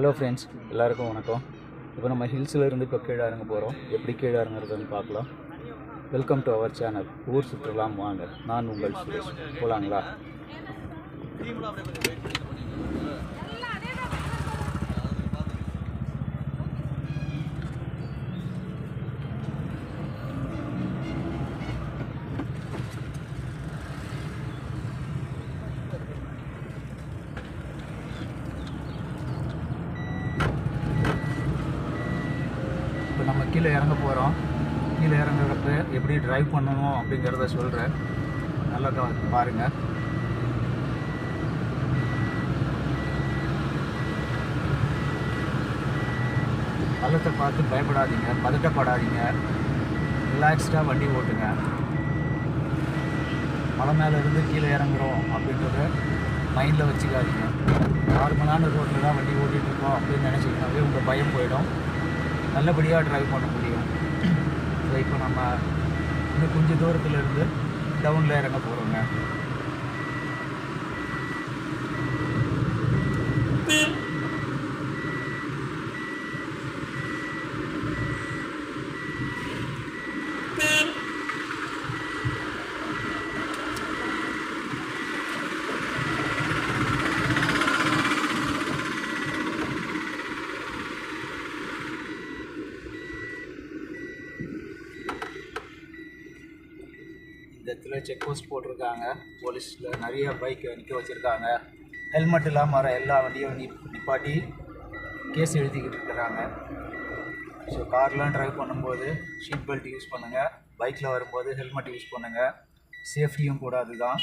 Hello friends எல்லாருக்கும் வணக்கம். இப்போ நம்ம ஹில்ஸில் இருந்து இப்போ கீழே இறங்க போகிறோம் எப்படி கீழே இறங்குறதுன்னு பார்க்கலாம். வெல்கம் டு அவர் சேனல் ஊர் சுற்றுலாம் வாங்க நான் உங்கள் சுரேஷ். போகலாங்களா இப்போ நம்ம கீழே இறங்க போகிறோம் கீழே இறங்குறப்ப எப்படி டிரைவ் பண்ணணும் அப்படிங்கிறத சொல்கிறேன் நல்லா பாருங்கள் பள்ளத்தை பார்த்து பயப்படாதீங்க பதட்டப்படாதீங்க. ரிலாக்ஸ்டாக வண்டி ஓட்டுங்க. மலை மேலே இருந்து கீழே இறங்குறோம் அப்படின்றத மைண்டில் வச்சுக்காதீங்க. நார்மலான ரோட்டில் தான் வண்டி ஓட்டிகிட்டு இருக்கோம் அப்படின்னு நினச்சிங்கனாவே உங்கள் பயம் போயிடும். நல்லபடியாக டிரைவ் பண்ண முடியும். ஸோ இப்போ நம்ம இன்னும் கொஞ்சம் தூரத்தில் இருந்து டவுனில் இறங்க போகிறோங்க இந்த இடத்துல செக் போஸ்ட் போட்டிருக்காங்க. போலீஸில் நிறைய பைக் நிற்க வச்சுருக்காங்க. ஹெல்மெட் இல்லாமல் வர எல்லா வண்டியும் நி நிப்பாட்டி கேஸ் எழுதிக்கிட்டு இருக்கிறாங்க. ஸோ கார்லாம் ட்ரைவ் பண்ணும்போது சீட் பெல்ட் யூஸ் பண்ணுங்கள் பைக்கில் வரும்போது ஹெல்மெட் யூஸ் பண்ணுங்கள் சேஃப்டியும் கூட அதுதான்.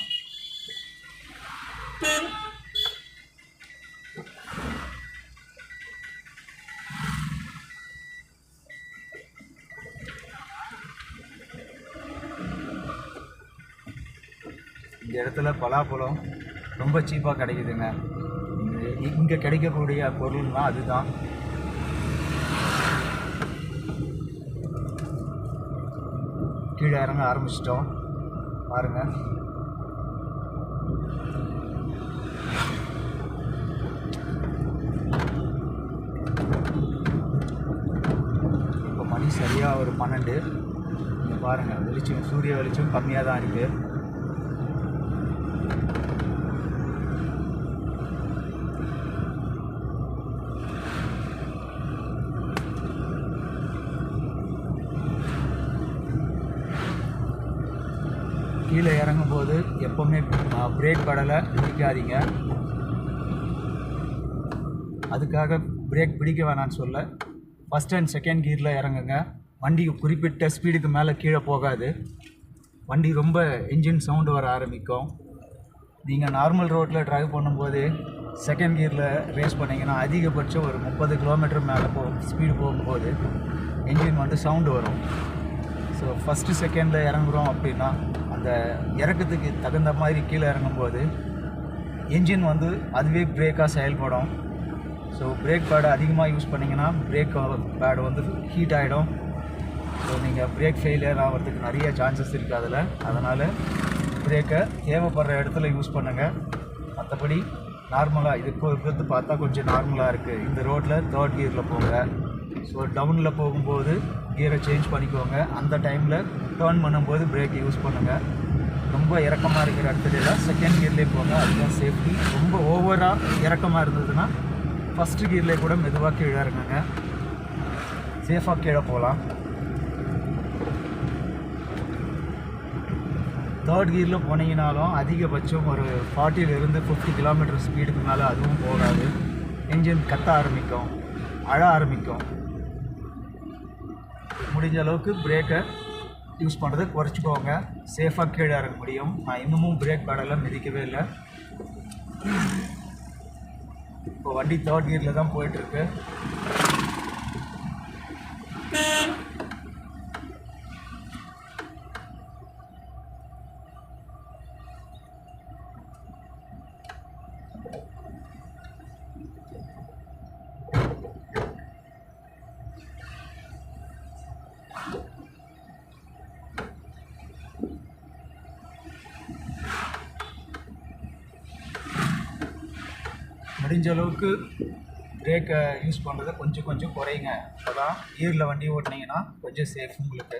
இந்த பலாப்பழம் ரொம்ப சீப்பாக கிடைக்குதுங்க. இங்கே கிடைக்கக்கூடிய பொருள்னா அதுதான். கீழே இறங்க ஆரம்பிச்சிட்டோம். பாருங்க. இப்போ மணி சரியாக ஒரு பன்னெண்டு. இங்கே பாருங்கள் வெளிச்சம் சூரிய வெளிச்சம் கம்மியாக தான் இருக்குது கீழே இறங்கும்போது எப்போவுமே பிரேக் படலை பிடிக்காதீங்க அதுக்காக பிரேக் பிடிக்க வேணாம்னு சொல்ல. ஃபஸ்ட் அண்ட் செகண்ட் கியரில் இறங்குங்க. வண்டி குறிப்பிட்ட ஸ்பீடுக்கு மேலே கீழே போகாது. வண்டி ரொம்ப இன்ஜின் சவுண்டு வர ஆரம்பிக்கும். நீங்கள் நார்மல் ரோட்டில் ட்ரைவ் பண்ணும்போது செகண்ட் கியரில் ரேஸ் பண்ணிங்கன்னா அதிகபட்சம் ஒரு முப்பது கிலோமீட்டர் மேலே போ ஸ்பீடு போகும்போது இன்ஜின் வந்து சவுண்டு வரும். ஸோ ஃபஸ்ட்டு செகண்டில் இறங்குறோம் அப்படின்னா அந்த இறக்கத்துக்கு தகுந்த மாதிரி கீழே இறங்கும்போது என்ஜின் வந்து அதுவே பிரேக்காக செயல்படும். ஸோ பிரேக் பேடை அதிகமாக யூஸ் பண்ணிங்கன்னா பிரேக் பேடு வந்து ஹீட் ஆகிடும் ஸோ நீங்கள் பிரேக் ஃபெயிலியர் ஆகிறதுக்கு நிறைய சான்சஸ் இருக்குது அதில். அதனால் பிரேக்கை தேவைப்படுற இடத்துல யூஸ் பண்ணுங்கள் மற்றபடி நார்மலாக இது இப்போ இருக்கிறது பார்த்தா கொஞ்சம் நார்மலாக இருக்குது இந்த ரோட்டில் தேர்ட் கியரில் போங்க. ஸோ டவுனில் போகும்போது கியரை சேஞ்ச் பண்ணிக்கோங்க. அந்த டைமில் டேர்ன் பண்ணும்போது பிரேக் யூஸ் பண்ணுங்கள் ரொம்ப இறக்கமாக இருக்கிற இடத்துலலாம் செகண்ட் கியர்லேயே போங்க. அதுதான் சேஃப்டி ரொம்ப ஓவராக இறக்கமாக இருந்ததுன்னா ஃபஸ்ட்டு கியர்லேயே கூட மெதுவாக கீழே இறங்குங்க. சேஃபாக கீழே போகலாம். தேர்ட் கியரில் போனீங்கனாலும் அதிகபட்சம் ஒரு 40 ல இருந்து ஃபிஃப்டி கிலோமீட்டர் ஸ்பீடுக்கு மேலே அதுவும் போகாது. என்ஜின் கத்த ஆரம்பிக்கும். அழ ஆரம்பிக்கும். முடிஞ்ச அளவுக்கு பிரேக்கை யூஸ் பண்ணுறதை குறைச்சிக்கோங்க. சேஃபாக கீழே இறங்க முடியும். நான் இன்னமும் பிரேக் பேடெல்லாம் மிதிக்கவே இல்லை. இப்போ வண்டி தேர்ட் கியரில் தான் போயிட்டுருக்கு முடிஞ்ச அளவுக்கு பிரேக்கை யூஸ் பண்ணுறதை கொஞ்சம் கொஞ்சம் குறைங்க. அப்போ தான் ஈரில் வண்டி ஓட்டினீங்கன்னா கொஞ்சம் சேஃப் உங்களுக்கு.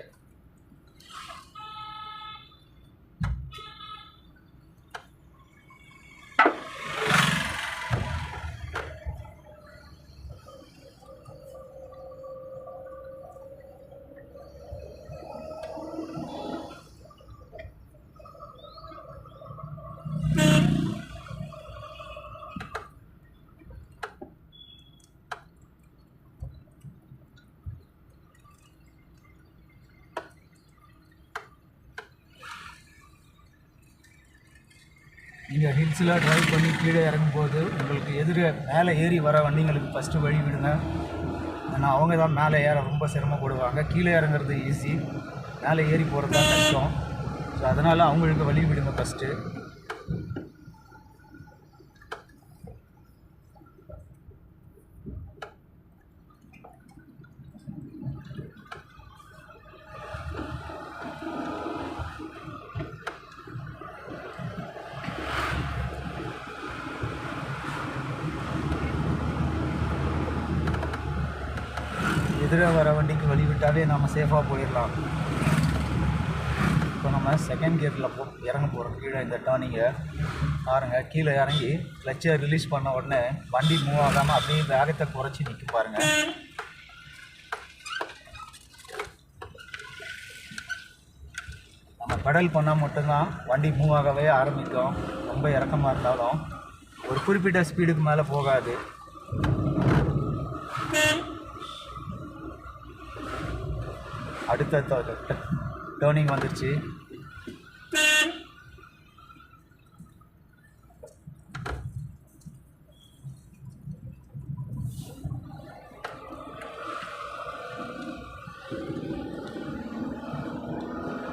நீங்கள் ஹில்ஸில் ட்ரைவ் பண்ணி கீழே இறங்கும்போது உங்களுக்கு எதிர மேலே ஏறி வர வண்டிங்களுக்கு ஃபஸ்ட்டு வழி விடுங்க. ஏன்னா அவங்க தான் மேலே ஏற ரொம்ப சிரமப்படுவாங்க. கீழே இறங்குறது ஈஸி மேலே ஏறி போகிறது தான் கஷ்டம். ஸோ அதனால் அவங்களுக்கு வழி விடுங்க ஃபஸ்ட்டு எதிர வர வண்டிக்கு வழி விட்டாவே நம்ம சேஃபாக போயிடலாம். இப்போ நம்ம செகண்ட் கியரில் போ இறங்க போகிறோம் கீழே இந்த டேர்னிங்கை பாருங்கள் கீழே இறங்கி கிளச்சை ரிலீஸ் பண்ண உடனே வண்டி மூவ் ஆகாமல் அப்படியே வேகத்தை குறைச்சி நிற்கும் பாருங்கள் நம்ம பெடல் பண்ணால் மட்டும்தான் வண்டி மூவ் ஆகவே ஆரம்பிக்கும். ரொம்ப இறக்கமாக இருந்தாலும் ஒரு குறிப்பிட்ட ஸ்பீடுக்கு மேலே போகாது. அடுத்த டேர்னிங் வந்துருச்சு.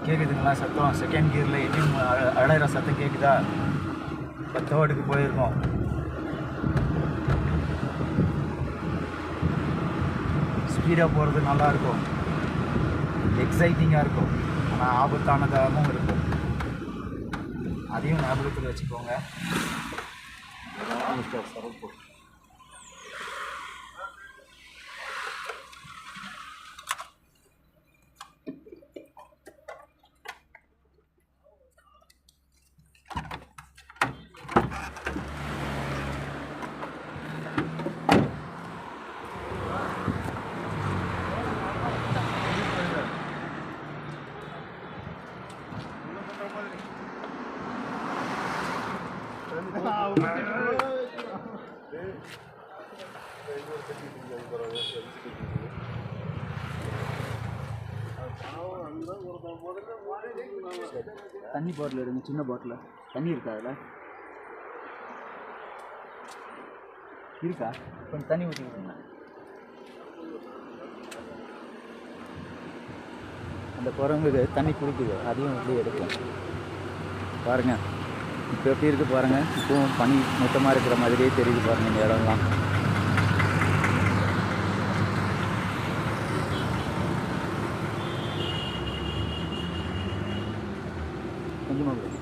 கேட்குதுங்களா சத்தம்? செகண்ட் கியரில் என்ஜின் அழகிற சத்தம் கேட்குதா இப்போ தேர்டுக்கு போயிருக்கோம். ஸ்பீடாக போகிறது நல்லாயிருக்கும் எக்ஸைட்டிங்காக இருக்கும். ஆனால் ஆபத்தானதாகவும் இருக்கும். அதையும் ஞாபகத்தில் வச்சுக்கோங்க. தண்ணி பாட்டில் எடுங்க சின்ன பாட்டில். தண்ணி இருக்கா அதில்? இருக்கா? கொஞ்சம் தண்ணி ஊற்றி விடுங்க அந்த குரங்குக்கு தண்ணி குடிக்குது. அதையும் அப்படியே எடுக்கும் பாருங்கள் இப்போ எப்படி இருக்குது பாருங்கள் இப்போவும் பனி மொத்தமாக இருக்கிற மாதிரியே தெரியுது பாருங்கள் இந்த இடம்லாம். கொஞ்சமாக விடுங்க.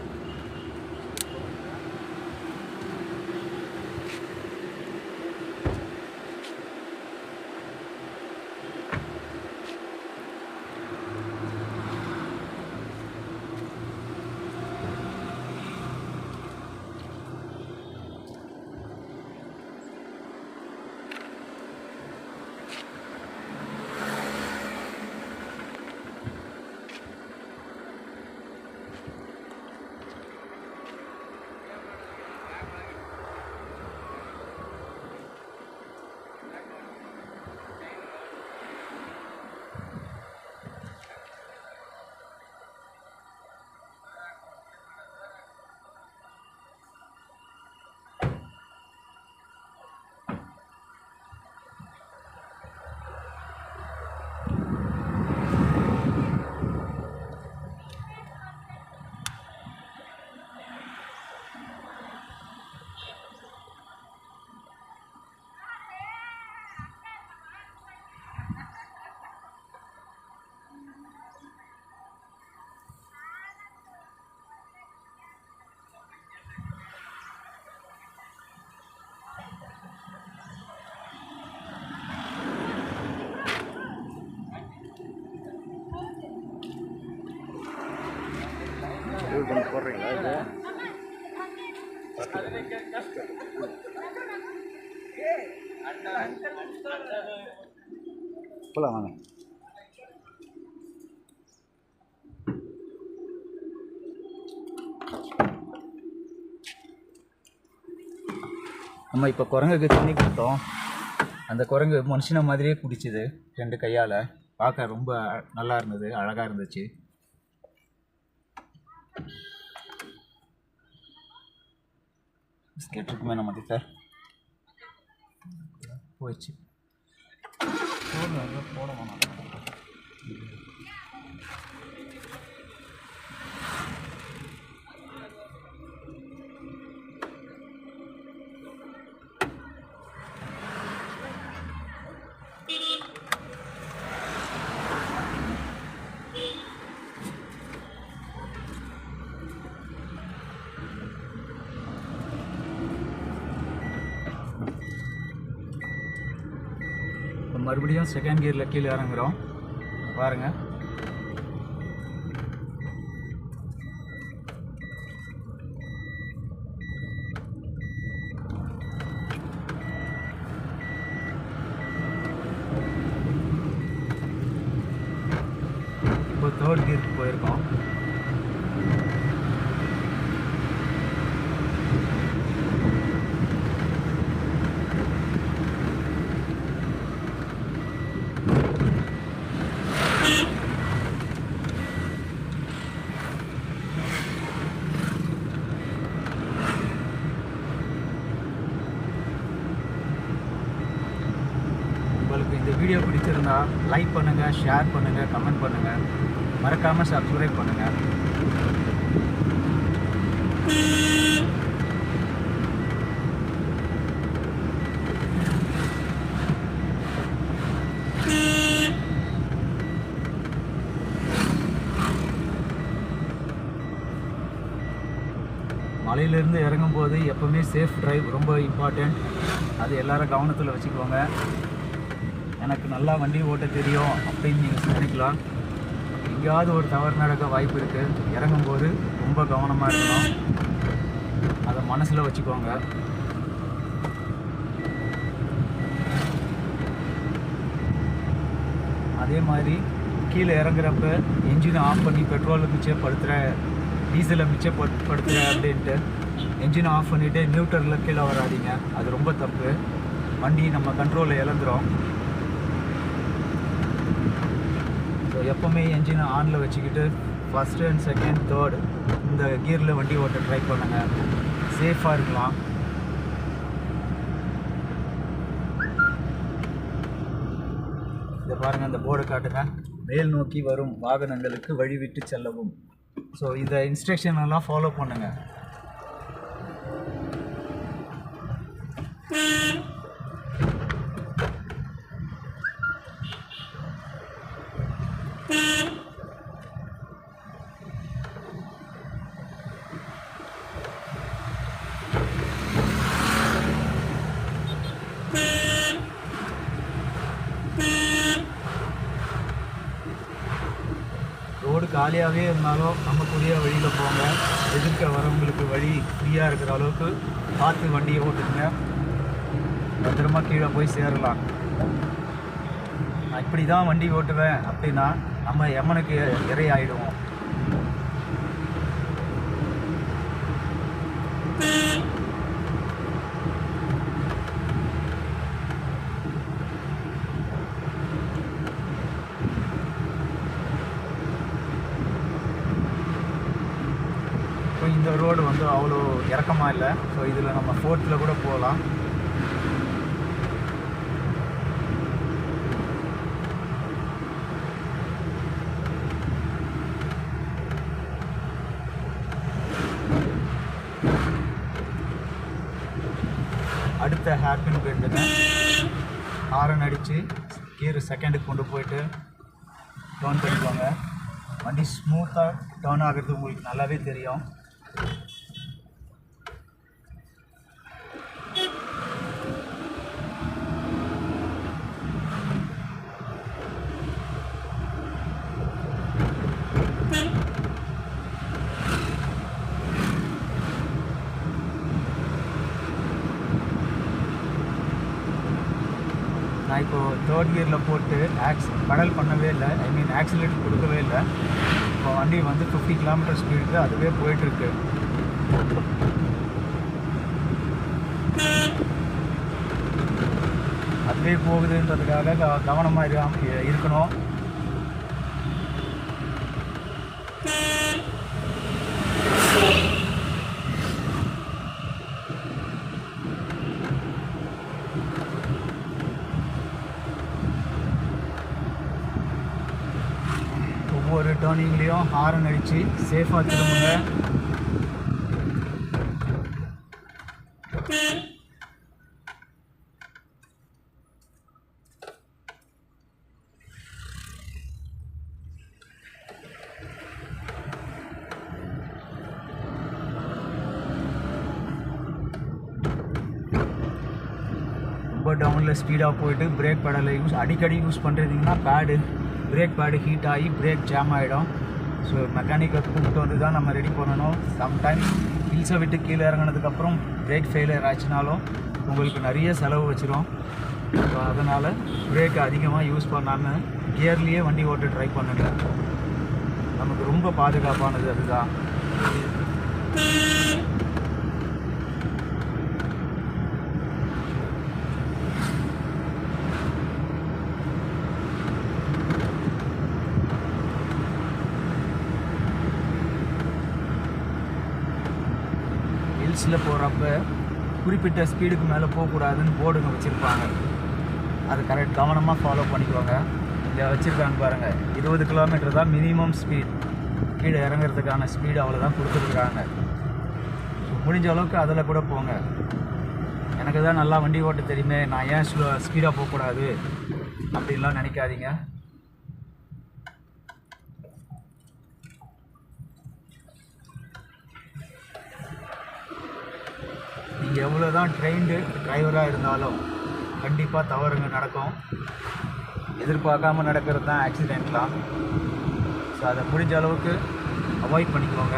வீடியோ பண்ணி போடுறீங்களா இது போகலாம் வாங்க நம்ம இப்போ குரங்குக்கு தண்ணி கொடுத்தோம். அந்த குரங்கு மனுஷனை மாதிரியே குடிச்சுது ரெண்டு கையால். பார்க்க ரொம்ப நல்லா இருந்தது அழகாக இருந்துச்சு. பிஸ்கெட் இருக்குமே நம்ம கிட்ட. போயிடுச்சு. போடணும், போட மறுபடியும் செகண்ட் கியரில் கீழே இறங்குறோம். பாருங்கள் இப்போ தேர்ட் கியருக்கு போயிருக்கோம் உங்களுக்கு இந்த வீடியோ பிடிச்சிருந்தா லைக் பண்ணுங்கள் ஷேர் பண்ணுங்கள் கமெண்ட் பண்ணுங்கள் மறக்காமல் சப்ஸ்கிரைப் பண்ணுங்கள் மலையிலேருந்து இறங்கும்போது எப்போவுமே சேஃப் டிரைவ் ரொம்ப இம்பார்ட்டண்ட் அது எல்லாரும் கவனத்தில் வச்சுக்கோங்க. எனக்கு நல்லா வண்டி ஓட்ட தெரியும் அப்படின்னு நீங்கள் நினைக்கலாம் எங்கேயாவது ஒரு தவறு நடக்க வாய்ப்பு இருக்குது இறங்கும்போது ரொம்ப கவனமாக இருக்கணும். அதை மனசில் வச்சுக்கோங்க. அதே மாதிரி கீழே இறங்குறப்ப என்ஜினை ஆஃப் பண்ணி பெட்ரோலை மிச்சப்படுத்துகிற டீசலை மிச்சப்படுத்துகிற அப்படின்ட்டு என்ஜினை ஆஃப் பண்ணிவிட்டு நியூட்டரில் கீழே வராதீங்க. அது ரொம்ப தப்பு. வண்டி நம்ம கண்ட்ரோலில் இழந்துடும் ஸோ எப்போவுமே என்ஜினை ஆனில் வச்சுக்கிட்டு ஃபஸ்ட்டு அண்ட் செகண்ட் தேர்ட் இந்த கியரில் வண்டி ஓட்ட ட்ரை பண்ணுங்கள் சேஃபாக இருக்கலாம். இதை பாருங்கள் அந்த போர்டை காட்டுங்க. மேல் நோக்கி வரும் வாகனங்களுக்கு வழிவிட்டு செல்லவும். ஸோ இந்த இன்ஸ்ட்ரக்ஷன் எல்லாம் ஃபாலோ பண்ணுங்கள் ஜாலியாகவே இருந்தாலும் நமக்குரிய வழியில் போங்க. எதிர்க்க வரவங்களுக்கு வழி ஃப்ரீயாக இருக்கிற அளவுக்கு பார்த்து வண்டியை ஓட்டுங்க. பத்திரமா கீழே போய் சேரலாம். நான் இப்படி தான் வண்டி ஓட்டுவேன் அப்படின்னா நம்ம எமனுக்கு இறை ஆகிடும் ஸோ இந்த ரோடு வந்து அவ்வளோ இறக்கமாக இல்லை. ஸோ இதில் நம்ம ஃபோர்த்தில் கூட போகலாம். அடுத்த ஹேப்பின் பெண்டுங்க ஹாரன் அடித்து கீர் செகண்டுக்கு கொண்டு போயிட்டு டேர்ன் பண்ணிக்கோங்க. வண்டி ஸ்மூத்தாக டேர்ன் ஆகிறது உங்களுக்கு நல்லாவே தெரியும். நான் இப்போது தேர்ட் கியரில் போட்டு ஆக்ஸ் பெடல் பண்ணவே இல்லை. ஐ மீன் ஆக்சிலேட்டர் கொடுக்கவே இல்லை. இப்போ வண்டி வந்து ஃபிஃப்டி கிலோமீட்டர் ஸ்பீடுக்கு அதுவே போயிட்டுருக்கு. அதுவே போகுதுன்றதுக்காக கவனமாக இரு இருக்கணும். ஹாரன் அடித்து சேஃபாக திரும்புங்க. ரொம்ப டவுனில் ஸ்பீடாக போயிட்டு பிரேக் பேடலை யூஸ் அடிக்கடி யூஸ் பண்ணுறதுங்கன்னா பேடு பிரேக் பேடு ஹீட் ஆகி பிரேக் ஜாம் ஆகிடும் ஸோ மெக்கானிக் கூப்பிட்டு வந்து தான் நம்ம ரெடி பண்ணணும். சம்டைம் ஹில்ஸை விட்டு கீழே இறங்கினதுக்கப்புறம் பிரேக் ஃபெயிலியர் ஆச்சுனாலும் உங்களுக்கு நிறைய செலவு வச்சிரும். ஸோ அதனால் பிரேக் அதிகமாக யூஸ் பண்ணாமல் கியர்லேயே வண்டி ஓட்ட ட்ரை பண்ணுங்க. நமக்கு ரொம்ப பாதுகாப்பானது அதுதான். பீச்சில் போகிறப்ப குறிப்பிட்ட ஸ்பீடுக்கு மேலே போகக்கூடாதுன்னு போர்டுங்க வச்சுருப்பாங்க. அது கரெக்ட் கவனமாக ஃபாலோ பண்ணிக்கோங்க. இதில் வச்சுருக்காங்க பாருங்கள் இருபது கிலோமீட்டர் தான் மினிமம் ஸ்பீட் கீழே இறங்குறதுக்கான ஸ்பீடு அவ்வளோதான் கொடுத்துருக்குறாங்க. ஸோ முடிஞ்ச அளவுக்கு அதில் கூட போங்க. எனக்கு தான் நல்லா வண்டி ஓட்ட தெரியுமே. நான் ஏன் ஸ்லோ ஸ்பீடாக போகக்கூடாது? அப்படின்லாம் நினைக்காதீங்க நீங்கள் எவ்வளோ தான் ட்ரெயின்டு டிரைவராக இருந்தாலும் கண்டிப்பாக தவறுங்க நடக்கும். எதிர்பார்க்காம நடக்கிறது தான். ஆக்சிடெண்ட்லாம் ஸோ அதை முடிஞ்ச அளவுக்கு அவாய்ட் பண்ணிக்கோங்க.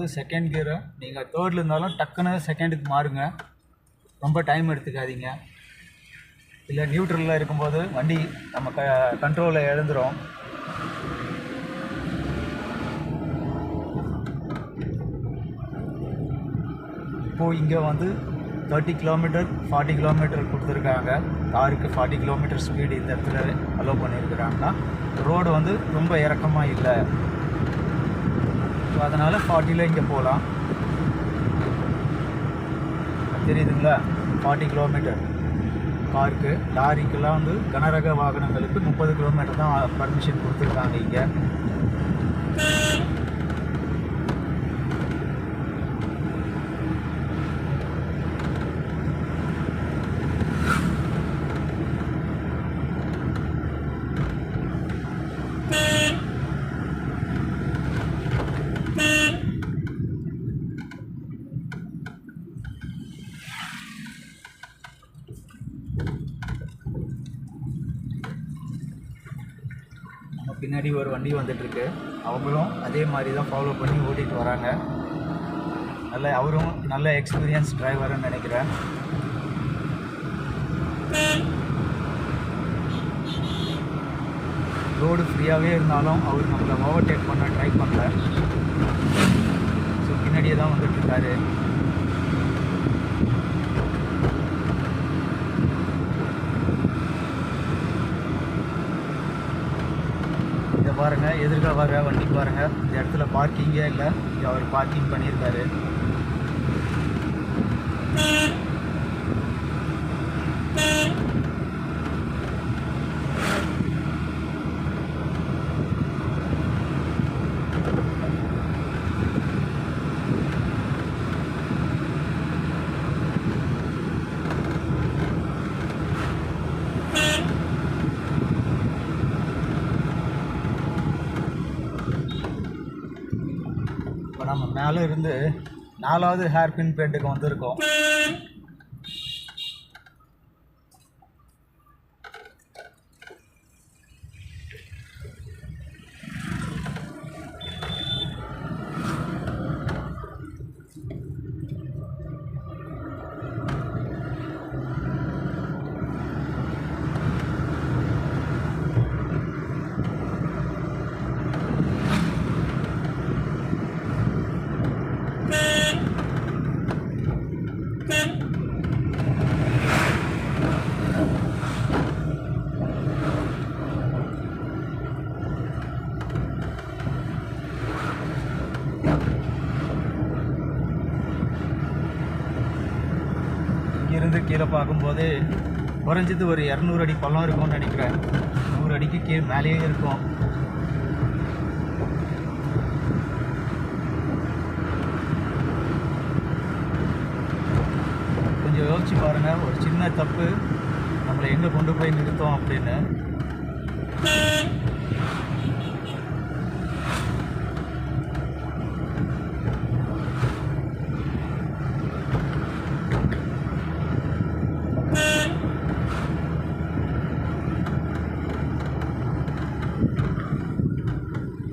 அதாவது செகண்ட் கியரை நீங்கள் தேர்டில் இருந்தாலும் டக்குன்னு செகண்டுக்கு மாறுங்க. ரொம்ப டைம் எடுத்துக்காதீங்க. இல்லை நியூட்ரலில் இருக்கும்போது வண்டி நம்ம க கண்ட்ரோலில் இழந்துரும் இப்போது இங்கே வந்து தேர்ட்டி கிலோமீட்டர் ஃபார்ட்டி கிலோமீட்டர் கொடுத்துருக்காங்க. காருக்கு ஃபார்ட்டி கிலோமீட்டர் ஸ்பீடு இந்த இடத்துல அலோவ் பண்ணியிருக்கிறாங்கன்னா ரோடு வந்து ரொம்ப இறக்கமாக இல்லை. ஸோ அதனால் ஃபார்ட்டியில் இங்கே போகலாம் தெரியுதுங்களா? ஃபார்ட்டி கிலோமீட்டர் காருக்கு லாரிக்கெல்லாம் வந்து கனரக வாகனங்களுக்கு முப்பது கிலோமீட்டர் தான் பர்மிஷன் கொடுத்துருக்காங்க இங்கே நம்ம பின்னாடி ஒரு வண்டி வந்துட்டுருக்கு. அவங்களும் அதே மாதிரி தான் ஃபாலோ பண்ணி ஓட்டிகிட்டு வராங்க. நல்ல அவரும் நல்ல எக்ஸ்பீரியன்ஸ் டிரைவர்னு நினைக்கிறேன். ரோடு ஃப்ரீயாகவே இருந்தாலும் அவர் நம்மளை ஓவர்டேக் பண்ண ட்ரை பண்ணல. ஸோ பின்னாடியே தான் வந்துட்டுருக்காரு இதை பாருங்கள் எதிர்க்க வர வண்டி பாருங்கள் இந்த இடத்துல பார்க்கிங்கே இல்லை. அவர் பார்க்கிங் பண்ணியிருக்காரு. இப்போ இருந்து நாலாவது ஹேர் பின் பெண்டுக்கு வந்திருக்கோம். கீழே பார்க்கும்போது குறைஞ்சது ஒரு இரநூறு அடி பள்ளம் இருக்கும்னு நினைக்கிறேன். நூறு அடிக்கு கீழே மேலேயே இருக்கும். கொஞ்சம் யோசிச்சு பாருங்க ஒரு சின்ன தப்பு நம்மளை எங்கே கொண்டு போய் நிறுத்தோம் அப்படின்னு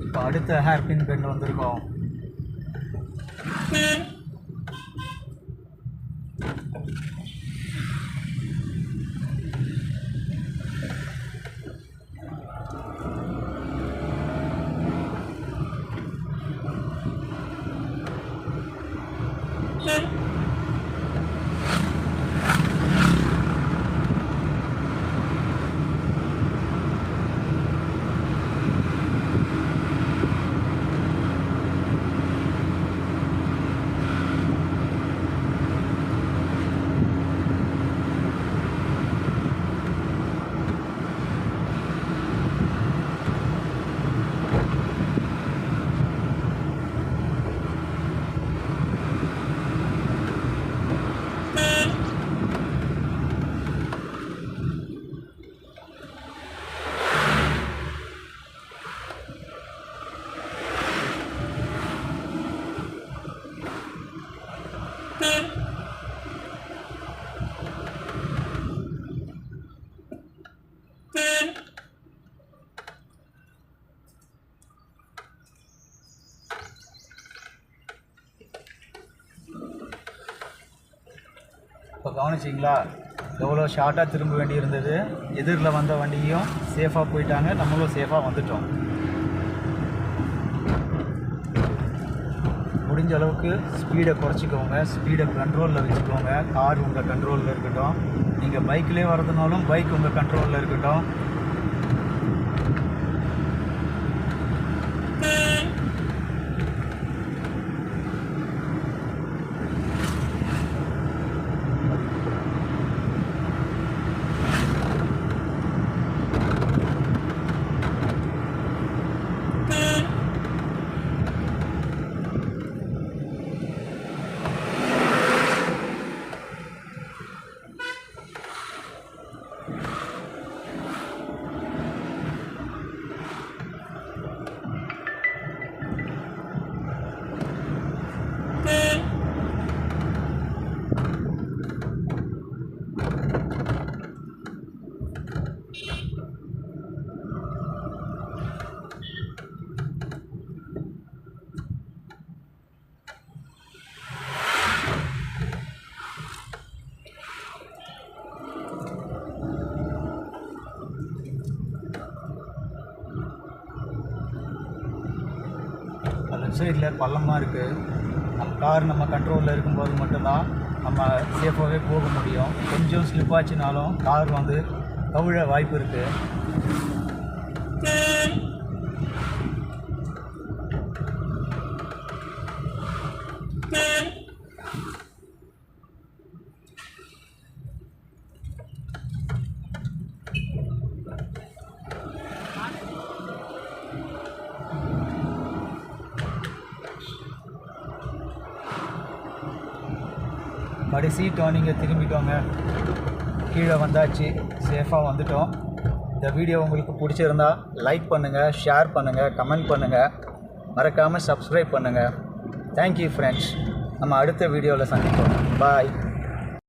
இப்போ அடுத்த ஹேர் பின் பெண்ட் வந்திருக்கோம் இப்போ கவனிச்சிங்களா? எவ்வளோ ஷார்ட்டாக திரும்ப வேண்டியிருந்தது எதிரில் வந்த வண்டியும் சேஃபாக போயிட்டாங்க. நம்மளும் சேஃபாக வந்துட்டோம். முடிஞ்ச அளவுக்கு ஸ்பீடை குறைச்சிக்கோங்க. ஸ்பீடை கண்ட்ரோலில் வச்சுக்கோங்க. கார் உங்கள் கண்ட்ரோலில் இருக்கட்டும். நீங்கள் பைக்லேயே வரதுனாலும் பைக் உங்கள் கண்ட்ரோலில் இருக்கட்டும். சைடில் பள்ளமாக இருக்குது நம்ம கார் நம்ம கண்ட்ரோலில் இருக்கும்போது மட்டும்தான் நம்ம சேஃபாகவே போக முடியும். கொஞ்சம் ஸ்லிப் ஆச்சுனாலும் கார் வந்து கவிழ வாய்ப்பு இருக்குது டேர்னிங்கை கீழே வந்தாச்சு. சேஃபாக வந்துட்டோம். இந்த வீடியோ உங்களுக்கு பிடிச்சிருந்தா லைக் பண்ணுங்கள் ஷேர் பண்ணுங்கள் கமெண்ட் பண்ணுங்கள் மறக்காமல் சப்ஸ்கிரைப் பண்ணுங்கள் தேங்க்யூ ஃப்ரெண்ட்ஸ் நம்ம அடுத்த வீடியோவில் சந்திப்போம். பாய்